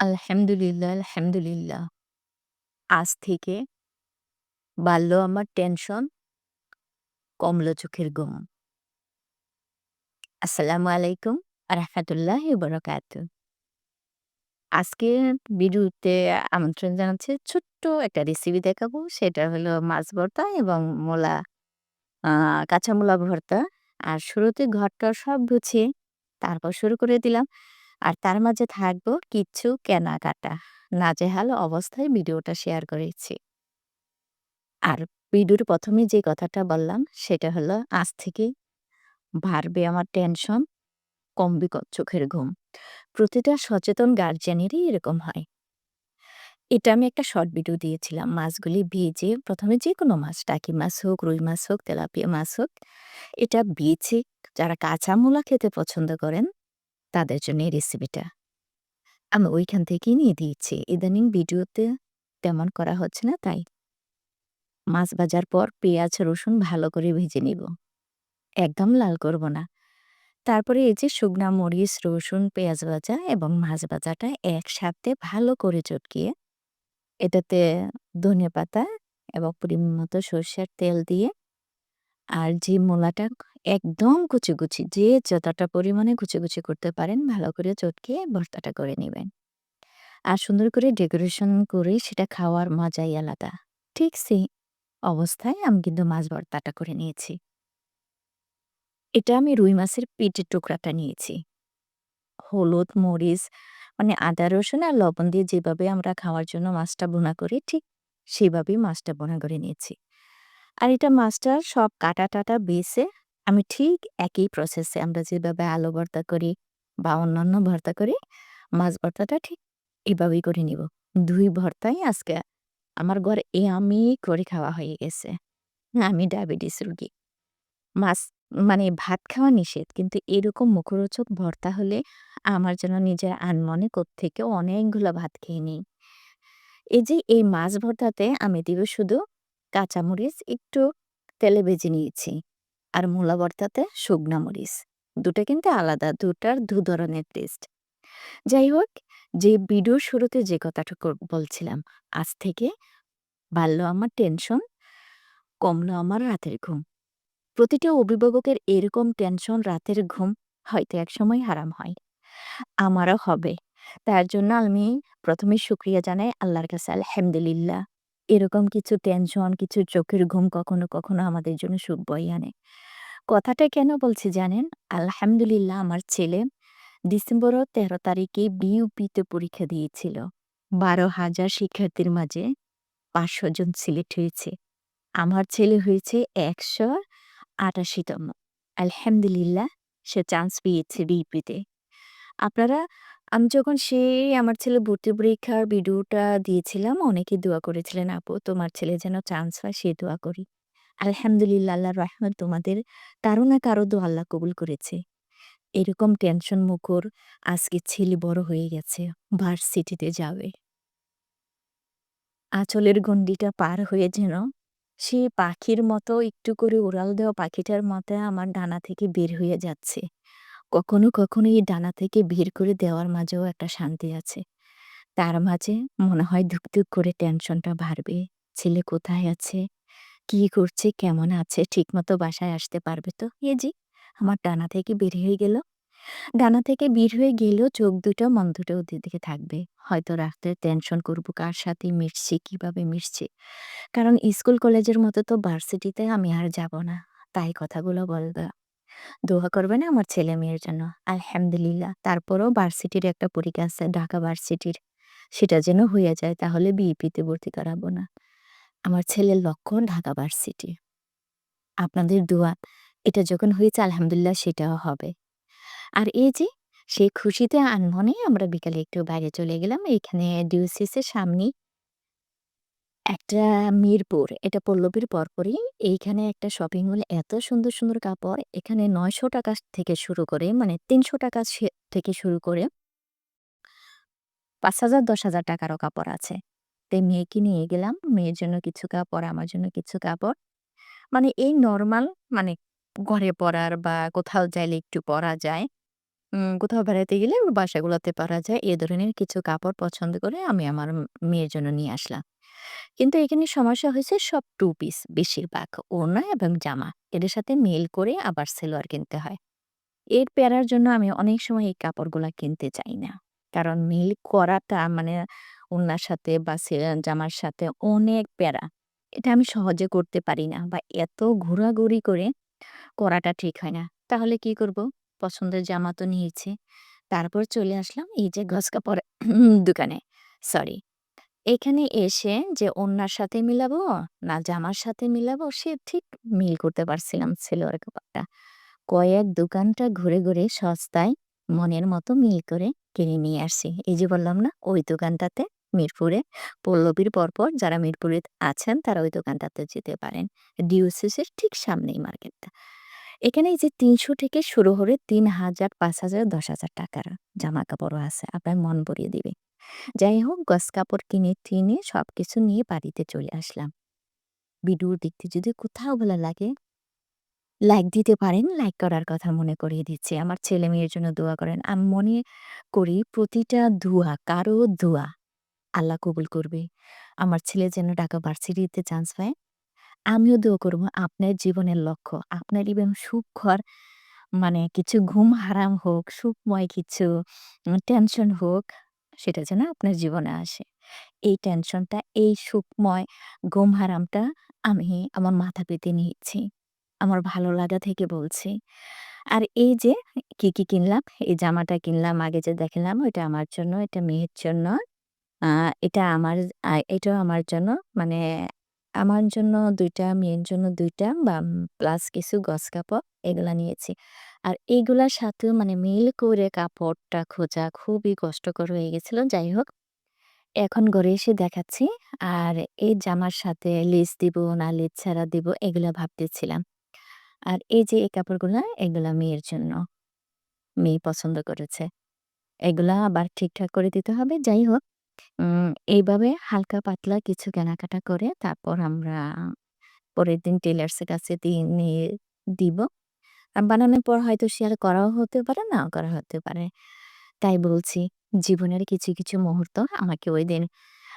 আলহামদুলিল্লাহ, আলহামদুলিল্লাহ। আজ থেকে বাড়ল আমার টেনশন, কমলো চোখের ঘুম। আসসালামু আলাইকুম আরহামাতুল্লাহি ওয়াবারাকাতু। আজকে ভিডিওতে আমন্ত্রণ জানাচ্ছি। ছোট্ট একটা রেসিপি দেখাবো। সেটা হলো মাছ ভর্তা এবং মূলা আ কাঁচা মূলা ভর্তা। আর শুরুতে ঘর-টর সব গুছিয়ে তারপর শুরু করে দিলাম। আর তার মাঝে থাকব কিছু কেনাকাটা। নাজেহাল অবস্থায় ভিডিওটা শেয়ার করেছি। আর ভিডিওর ১ম এ যে কথাটা বললাম সেটা হলো আজ থেকে বাড়বে আমার টেনশন, কমবে চোখের ঘুম। প্রতিটা সচেতন গার্জিয়ানেরই এরকম হয়। এটা আমি একটা শর্ট ভিডিও দিয়েছিলাম। মাছগুলি ভেজে প্রথমে যে কোনো মাছ, টাকি মাছ হোক, রুই মাছ হোক, তেলাপিয়া মাছ হোক, এটা ভেজে যারা কাঁচা মূলা খেতে পছন্দ করেন তাদের জন্য রেসিপিটা। আমি ওইখান থেকেই নিয়ে দিয়েছি। ইদানিং ভিডিওতে তেমন করা হচ্ছে না তাই। মাছ ভাজার পর পেঁয়াজ, রসুন ভালো করে ভেজে নিব। একদম লাল করব না। তারপরে এই যে শুকনা মরিচ, রসুন, পেঁয়াজ ভাজা এবং মাছ ভাজাটা একসাথে ভালো করে চটকিয়ে এটাতে ধনেপাতা এবং পরিমাণ মতো সরষের তেল দিয়ে আর যে মূলাটা একদম কুচি, কুচি যে যতটা পরিমাণে কুচি, কুচি করতে পারেন ভালো করে চটকে ভর্তাটা করে নিবেন। আর সুন্দর করে ডেকোরেশন করে সেটা খাওয়ার মজাই আলাদা। ঠিক সেই অবস্থায় আমি কিন্তু মাছ ভর্তাটা করে নিয়েছি। এটা আমি রুই মাছের পেটের টুকরাটা নিয়েছি। হলুদ, মরিচ মানে আদা, রসুন আর লবণ দিয়ে যেভাবে আমরা খাওয়ার জন্য মাছটা ভুনা করি ঠিক সেভাবেই মাছটা ভুনা করে নিয়েছি। আর এটা মাছটার সব কাটা-টাটা বেছে আমি ঠিক একই প্রসেসে আমরা যেভাবে আলু ভর্তা করি বা অন্যান্য ভর্তা করি, মাছ ভর্তাটা ঠিক এভাবেই করে নিব। দুই ভর্তাই আজকে আমার ঘর ঘরে আমি করে খাওয়া হয়ে গেছে। আমি ডায়াবেটিস রুগী মাছ মানে ভাত খাওয়া নিষেধ। কিন্তু এরকম মুখরোচক ভর্তা হলে আমার যেন নিজের আনমনে কোত্থেকে অনেকগুলো ভাত খেয়ে নিই। এই যে এই মাছ ভর্তাতে আমি দিব শুধু কাঁচামরিচ একটু তেলে ভেজে নিয়েছি। আর মূলা ভর্তাতে শুকনা মরিচ। দুটা কিন্তু আলাদা। দুটার দু ধরনের টেস্ট। যাই হোক, যে ভিডিওর শুরুতে যে কথাটা বলছিলাম, আজ থেকে বাড়ল আমার টেনশন, কমলো আমার রাতের ঘুম। প্রতিটা অভিভাবকের এরকম টেনশন, রাতের ঘুম হয়তো একসময় হারাম হয়। আমারও হবে। তার জন্য আমি প্রথমে শুক্রিয়া জানাই আল্লাহর কাছে আলহামদুলিল্লাহ। এরকম কিছু টেনশন, কিছু চোখের ঘুম কখনো, কখনো আমাদের জন্য সুখ বয়ে আনে। কথাটা কেন বলছি জানেন? আলহামদুলিল্লাহ আমার ছেলে ডিসেম্বরের ১৩ তারিখে বিইউপিতে পরীক্ষা দিয়েছিল। ১২,০০০ শিক্ষার্থীর মাঝে ৫০০ জন সিলেক্ট হয়েছে। আমার ছেলে হয়েছে ১৮৮ তম। আলহামদুলিল্লাহ সে চান্স পেয়েছে বিইউপিতে। আপনারা আমি যখন সেই আমার ছেলে ভর্তি পরীক্ষার ভিডিওটা দিয়েছিলাম, অনেকেই দোয়া করেছিলেন, "আপু তোমার ছেলে যেন চান্স পায় সে দোয়া করি।" আলহামদুলিল্লাহ আল্লাহর রহমত তোমাদের কারও না কারও দোয়া আল্লাহ কবুল করেছে। এরকম টেনশন মুখর আজকে ছেলে বড় হয়ে গেছে, ভার্সিটিতে যাবে। আঁচলের গণ্ডিটা পার হয়ে যেন সে পাখির মতো একটু করে উড়াল দেওয়া পাখিটার মতো আমার ডানা থেকে বের হয়ে যাচ্ছে। কখনো, কখনো এই ডানা থেকে বের করে দেওয়ার মাঝেও একটা শান্তি আছে। তার মাঝে মনে হয় ধুক, ধুক করে টেনশনটা বাড়বে। ছেলে কোথায় আছে? কি করছে? কেমন আছে? ঠিকমতো বাসায় আসতে পারবে তো? এ জি আমার ডানা থেকে বের হয়ে গেল। ডানা থেকে বের হয়ে গেলেও চোখ দুটো মন দুটো ওদের দিকে থাকবে। হয়তো রাতে টেনশন করব কার সাথে মিশছি, কীভাবে মিশছি। কারণ স্কুল কলেজের মতো তো ভার্সিটিতে আমি আর যাব না। তাই কথাগুলো বলবা। দোয়া করবেন আমার ছেলে-মেয়ের জন্য। আলহামদুলিল্লাহ। তারপরেও ভার্সিটির একটা পরীক্ষা আছে, ঢাকা ভার্সিটির। সেটা যেন হয়ে যায়, তাহলে বিইপিতে ভর্তি করাবো না। আমার ছেলের লক্ষ্য ঢাকা ভার্সিটি। আপনাদের দোয়া, এটা যখন হয়েছে, আলহামদুলিল্লাহ সেটাও হবে। আর এই যে, সেই খুশিতে আনমনে আমরা বিকালে একটু বাইরে চলে গেলাম। এখানে ডিওসিসের সামনেই একটা মিরপুর, এটা পল্লবীর পরপরই এইখানে একটা শপিং মল এত সুন্দর, সুন্দর কাপড়। এখানে ৳৯০০ থেকে শুরু করে মানে ৳৩০০ সে থেকে শুরু করে পাঁচ হাজার দশ হাজার টাকারও কাপড় আছে। তাই মেয়েকে নিয়ে গেলাম। মেয়ের জন্য কিছু কাপড়, আমার জন্য কিছু কাপড়। মানে এই নর্মাল মানে ঘরে পরার বা কোথাও যাইলে একটু পরা যায় কোথাও বেড়াতে গেলে বাসাগুলোতে পরা যায় এ ধরনের কিছু কাপড় পছন্দ করে আমি আমার মেয়ের জন্য নিয়ে আসলাম। কিন্তু এখানে সমস্যা হয়েছে সব টু পিস বেশিরভাগ ওড়না এবং জামা। এদের সাথে মিল করে আবার সেলোয়ার কিনতে হয়। এর প্যারার জন্য আমি অনেক সময় এই কাপড়গুলা কিনতে চাই না। কারণ মিল করাটা মানে ওড়নার সাথে বা জামার সাথে অনেক প্যারা। এটা আমি সহজে করতে পারি না বা এত ঘোরাঘুরি করে করাটা ঠিক হয় না। তাহলে কি করব? পছন্দের জামা তো নিয়েছি। তারপর চলে আসলাম এই যে গজ কাপড় দোকানে। সরি। এখানে এসে যে ওড়নার সাথে মিলাবো না জামার সাথে মিলাবো সে ঠিক মিল করতে পারছিলাম সেলোয়ার কাপড়টা। কয়েক দোকানটা ঘুরে, ঘুরে সস্তায় মনের মতো মিল করে কিনে নিয়ে আসছি। এই যে বললাম না ওই দোকানটাতে মিরপুরে পল্লবীর পরপর যারা মিরপুরে আছেন তারা ওই দোকানটাতে যেতে পারেন। ডিওসিসের ঠিক সামনেই মার্কেটটা। এখানে এই যে ৩০০ থেকে শুরু করে ৩,০০০, ৫,০০০, ১০,০০০ টাকার জামা জামাকাপড়ও আছে। আপনার মন ভরিয়ে দিবে। যাই হোক গজ কাপড় কিনে টিনে সবকিছু নিয়ে বাড়িতে চলে আসলাম। ভিডিও দেখতে যদি কোথাও ভালো লাগে লাইক দিতে পারেন। লাইক করার কথা মনে করিয়ে দিচ্ছি। আমার ছেলে-মেয়ের জন্য দোয়া করেন। আমি মনে করি প্রতিটা দোয়া, কারও দোয়া আল্লাহ কবুল করবে। আমার ছেলে যেন ঢাকা ভার্সিটিতে চান্স পায়। আমিও দোয়া করব আপনার জীবনের লক্ষ্য, আপনার এবং সুখকর মানে কিছু ঘুম হারাম হোক, সুখময় কিছু টেনশন হোক, সেটা যেন আপনার জীবনে আসে। এই টেনশনটা, এই সুখময় ঘুম হারামটা আমি আমার মাথা পেতে নিয়েছি। আমার ভালো লাগা থেকে বলছি। আর এই যে কি, কি কিনলাম? এই জামাটা কিনলাম আগে যে দেখলাম ওইটা আমার জন্য, এটা মেয়ের জন্য। এটা আমার এটাও আমার জন্য। মানে আমার জন্য ২ টা, মেয়ের জন্য ২ টা বা প্লাস কিছু গজ কাপড় এগুলা নিয়েছি। আর এগুলার সাথেও মানে মিল করে কাপড়টা খোঁজা খুবই কষ্টকর হয়ে গেছিল। যাই হোক, এখন ঘরে এসে দেখাচ্ছি। আর এই জামার সাথে লেস দিব না লেস ছাড়া দিব এগুলা ভাবতেছিলাম। আর এই যে এই কাপড়গুলা এগুলা মেয়ের জন্য। মেয়ে পছন্দ করেছে। এগুলা আবার ঠিকঠাক করে দিতে হবে। যাই হোক, উম এইভাবে হালকা পাতলা কিছু কেনাকাটা করে তারপর আমরা পরের দিন টেলার্সের কাছে দিয়ে নিয়ে দিব। বানানোর পর হয়তো শেয়ার করাও হতে পারে, নাও করা হতে পারে। তাই বলছি জীবনের কিছু, কিছু মুহূর্ত আমাকে ঐদিন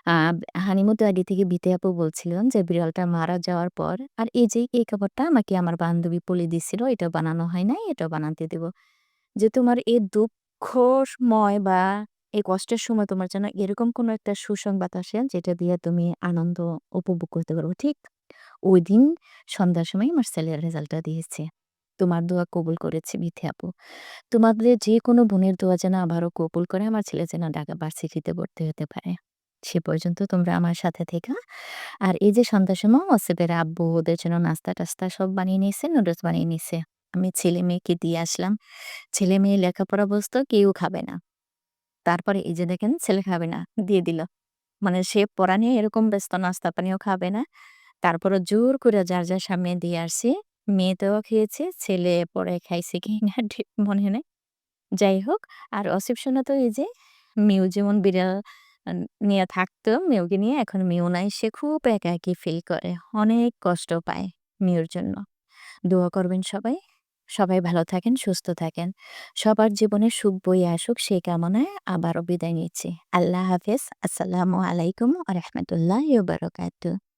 আ হানিমুন আগে থেকে বিথি আপু বলছিলেন যে বিড়ালটা মারা যাওয়ার পর আর এই যে এই কাপড়টা আমাকে আমার বান্ধবী পলি দিছিল। এটা বানানো হয় নাই, এটাও বানাতে দিব। যে তোমার এই দুঃখময় বা এই কষ্টের সময় তোমার যেন এরকম কোনো একটা সুসংবাদ আসে যেটা দিয়ে তুমি আনন্দ উপভোগ করতে পারো। ঠিক ওই দিন সন্ধ্যার সময় আমার ছেলের রেজাল্টটা দিয়েছে। তোমার দোয়া কবুল করেছে বিথি আপু। তোমাদের যেকোনো বোনের দোয়া যেন আবারও কবুল করে আমার ছেলে যেন ঢাকা ভার্সিটিতে ভর্তি হতে পারে। সে পর্যন্ত তোমরা আমার সাথে থেকো। আর এই যে সন্ধ্যার সময় ওয়াসিফের আব্বু ওদের জন্য নাস্তা-টাস্তা সব বানিয়ে নিয়েছে, নুডলস বানিয়ে নিয়েছে আমি ছেলে-মেয়েকে দিয়ে আসলাম। ছেলে-মেয়ে লেখাপড়া বসতো কেউ খাবে না। তারপরে এই যে দেখেন ছেলে খাবে না, দিয়ে দিল। মানে সে পড়া নিয়ে এরকম ব্যস্ত নাস্তা পানিও খাবে না। তারপরও জোর করে যার, যার সামনে দিয়ে আসছি। মেয়ে তো খেয়েছে, ছেলে পরে খাইছে কিনা ঠিক মনে নেই। যাই হোক, আর অসিফ সোনা তো এই যে মিউ যেমন বিড়াল নিয়ে থাকতো, মিউকে নিয়ে এখন মিউ নাই। সে খুব একাকী ফিল করে। অনেক কষ্ট পায় মিউর জন্য। দোয়া করবেন সবাই। সবাই ভালো থাকেন, সুস্থ থাকেন। সবার জীবনে সুখ বই আসুক সেই কামনায় আবারও বিদায় নিচ্ছি। আল্লাহ হাফেজ। আসসালামু আলাইকুম আ রহমতুল্লাহ।